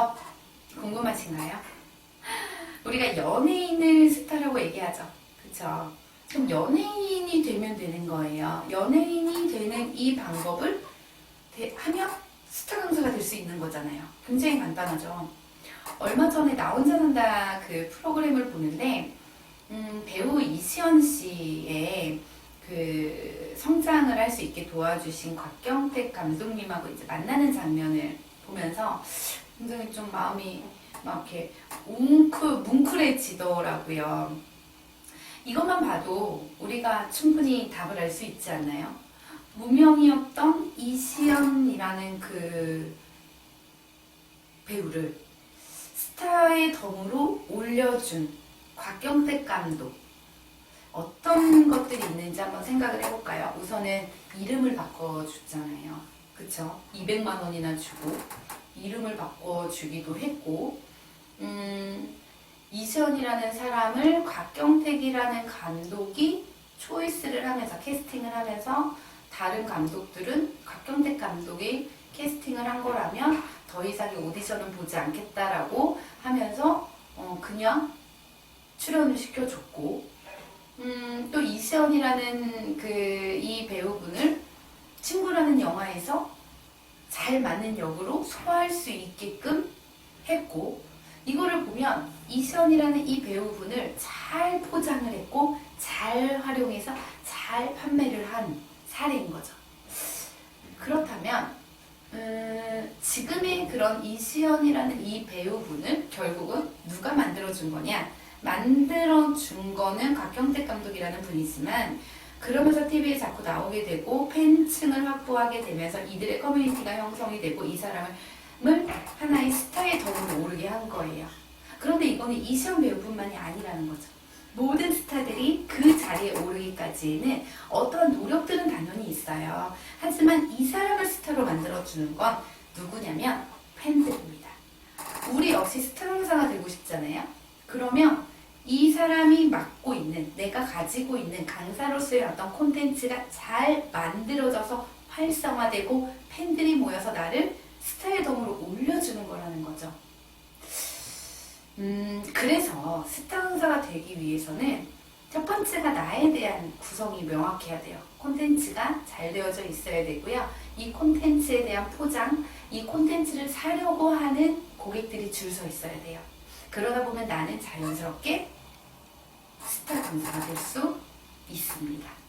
거 궁금하신가요? 우리가 연예인을 스타라고 얘기하죠. 그쵸? 그럼 연예인이 되면 되는 거예요. 연예인이 되는 이 방법을 대- 하면 스타 강사가 될 수 있는 거잖아요. 굉장히 간단하죠. 얼마 전에 나 혼자 산다 그 프로그램을 보는데 음, 배우 이시연 씨의 그 성장을 할 수 있게 도와주신 곽경택 감독님하고 이제 만나는 장면을 보면서 굉장히 좀 마음이 막 이렇게 웅크 뭉클해지더라고요. 이것만 봐도 우리가 충분히 답을 알 수 있지 않나요? 무명이었던 이시연이라는 그 배우를 스타의 덤으로 올려준 곽경택 감독 어떤 것들이 있는지 한번 생각을 해볼까요? 우선은 이름을 바꿔줬잖아요. 그쵸? 200만 원이나 주고 이름을 바꿔주기도 했고 음, 이시연이라는 사람을 곽경택이라는 감독이 초이스를 하면서 캐스팅을 하면서 다른 감독들은 곽경택 감독이 캐스팅을 한 거라면 더 이상의 오디션은 보지 않겠다라고 하면서 어, 그냥 출연을 시켜줬고 음, 또 이시연이라는 그 이 배우분을 친구라는 영화에서 잘 맞는 역으로 소화할 수 있게끔 했고 이거를 보면 이시연이라는 이 배우분을 잘 포장을 했고 잘 활용해서 잘 판매를 한 사례인 거죠. 그렇다면 음, 지금의 그런 이시연이라는 이 배우분을 결국은 누가 만들어준 거냐? 만들어준 거는 곽경택 감독이라는 분이지만 그러면서 TV에 자꾸 나오게 되고 팬층을 확보하게 되면서 이들의 커뮤니티가 형성이 되고 이 사람을 하나의 스타의 덕으로 오르게 한 거예요. 그런데 이거는 이시연 배우뿐만이 아니라는 거죠. 모든 스타들이 그 자리에 오르기까지는 어떠한 노력들은 당연히 있어요. 하지만 이 사람을 스타로 만들어주는 건 누구냐면 팬들입니다. 우리 역시 스타 강사가 되고 싶잖아요. 그러면 이 사람이 맡고 있는, 내가 가지고 있는 강사로서의 어떤 콘텐츠가 잘 만들어져서 활성화되고 팬들이 모여서 나를 스타의 덤으로 올려주는 거라는 거죠. 음, 그래서 스타 강사가 되기 위해서는 첫 번째가 나에 대한 구성이 명확해야 돼요. 콘텐츠가 잘 되어져 있어야 되고요. 이 콘텐츠에 대한 포장, 이 콘텐츠를 사려고 하는 고객들이 줄 서 있어야 돼요. 그러다 보면 나는 자연스럽게 스타 강사가 될 수 있습니다.